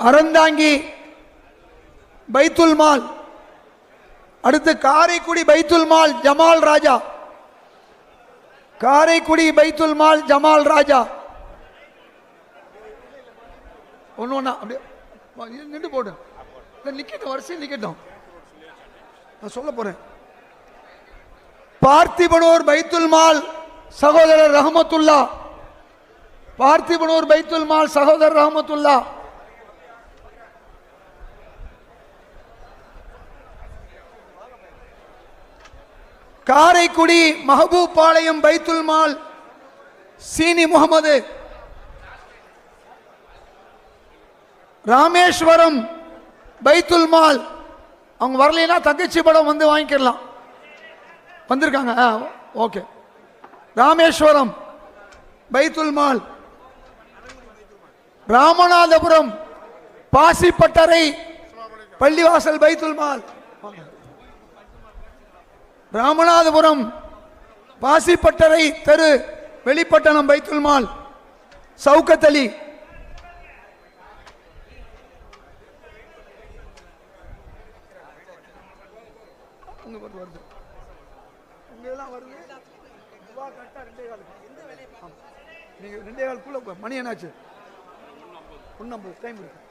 அறந்தாங்கி பைத்துல் mall. அடுத்து காரைக்குடி பைத்துல் mall Jamal ராஜா. காரைக்குடி பைத்துல் mall Jamal ராஜா. ஒன்று ஒன்றா அப்படியே நின்று போடு. இல்லை நிற்கட்டும் வரிசையில் நிற்கட்டும் நான் சொல்ல போறேன். பார்த்திபனூர் பைத்துல் மால் சகோதரர் ரஹமத்துல்லா. பார்த்திபனூர் பைத்துல் மால் சகோதரர் ரஹமத்துல்லா. காரைக்குடி மஹபூப் பாளையம் பைத்துல் மால் சீனி முகமது. ராமேஸ்வரம் பைத்துல் மால். அவங்க வரலைன்னா தங்கச்சி படம் வந்து வாங்கிக்கலாம் வந்திருக்காங்க. ஆ ஓகே. ராமேஸ்வரம் பைத்துல் மால். ராமநாதபுரம் பாசிப்பட்டறை பள்ளிவாசல் பைத்துல் மால். ராமநாதபுரம் பாசிப்பட்டறை தெரு வெளிப்பட்டணம் பைத்துல்மால் சவுக்கத்தலி. சவுக்கத் வருது. ரெண்டே நீங்க ரெண்டே மணி என்னாச்சு? ஒன்னம்பது டைம் இருக்கு.